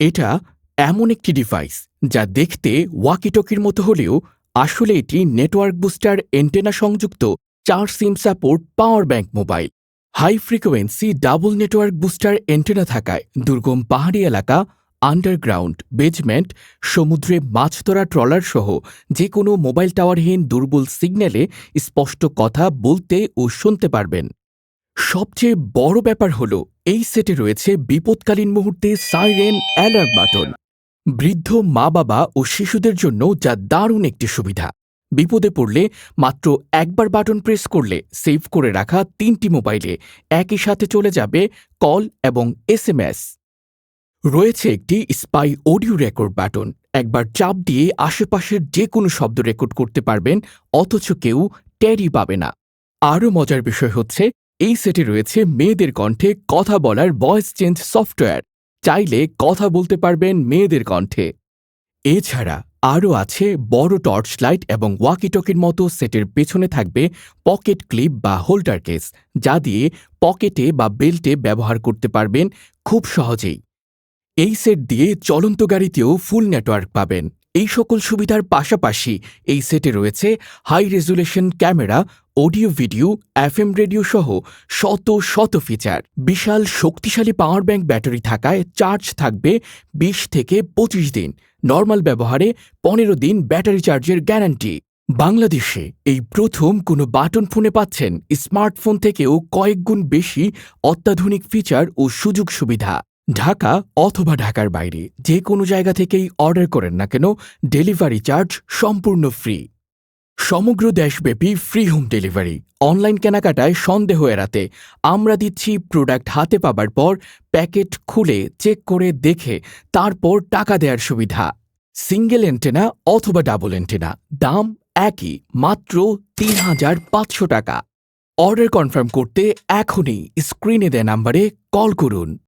এটা এমন একটি ডিভাইস যা দেখতে ওয়াকিটকির মতো হলেও আসলে এটি নেটওয়ার্ক বুস্টার এন্টেনা সংযুক্ত চার SIM support power bank mobile high frequency double network booster antenna থাকায় দুর্গম পাহাড়ি এলাকা আন্ডারগ্রাউন্ড বেজমেন্ট সমুদ্রে মাছ ধরা ট্রলার সহ যে কোনো মোবাইল টাওয়ারহীন দুর্বল সিগন্যালে স্পষ্ট কথা বলতে ও শুনতে পারবেন। সবচেয়ে বড় ব্যাপার হল এই সেটে রয়েছে বিপদকালীন মুহূর্তে সাইরেন অ্যালার্ট বাটন। বৃদ্ধ মা বাবা ও শিশুদের জন্য যা দারুণ একটি সুবিধা। বিপদে পড়লে মাত্র একবার বাটন প্রেস করলে সেভ করে রাখা তিনটি মোবাইলে একই সাথে চলে যাবে কল এবং এসএমএস। রয়েছে একটি স্পাই অডিও রেকর্ড বাটন। একবার চাপ দিয়ে আশেপাশের যে কোনো শব্দ রেকর্ড করতে পারবেন, অথচ কেউ টেরই পাবে না। আরও মজার বিষয় হচ্ছে এই সেটে রয়েছে মেয়েদের কণ্ঠে কথা বলার ভয়েস চেঞ্জ সফটওয়্যার চাইলে কথা বলতে পারবেন মেয়েদের কণ্ঠে। এছাড়া আরও আছে বড় টর্চ লাইট এবং ওয়াকিটকির মতো সেটের পেছনে থাকবে পকেট ক্লিপ বা হোল্ডার কেস যা দিয়ে পকেটে বা বেল্টে ব্যবহার করতে পারবেন খুব সহজেই। এই সেট দিয়ে চলন্ত গাড়িতেও ফুল নেটওয়ার্ক পাবেন। এই সকল সুবিধার পাশাপাশি এই সেটে রয়েছে high resolution camera, audio video, FM radio সহ শত শত ফিচার। বিশাল শক্তিশালী পাওয়ার ব্যাংক ব্যাটারি থাকায় চার্জ থাকবে বিশ থেকে পঁচিশ দিন। নর্মাল ব্যবহারে পনেরো দিন ব্যাটারি চার্জের গ্যারান্টি। বাংলাদেশে এই প্রথম কোনো বাটন ফোনে পাচ্ছেন স্মার্টফোন থেকেও কয়েক গুণ বেশি অত্যাধুনিক ফিচার ও সুযোগ সুবিধা। ঢাকা অথবা ঢাকার বাইরে যে কোনো জায়গা থেকেই অর্ডার করেন না কেন, ডেলিভারি চার্জ সম্পূর্ণ ফ্রি। সমগ্র দেশব্যাপী ফ্রি হোম ডেলিভারি অনলাইন কেনাকাটায় সন্দেহ এড়াতে আমরা দিচ্ছি প্রোডাক্ট হাতে পাবার পর প্যাকেট খুলে চেক করে দেখে তারপর টাকা দেওয়ার সুবিধা। সিঙ্গেল এন্টেনা অথবা ডাবল এন্টেনা দাম একই, মাত্র তিন হাজার পাঁচশো টাকা। অর্ডার কনফার্ম করতে এখনই স্ক্রিনে দেয়া নাম্বারে কল করুন।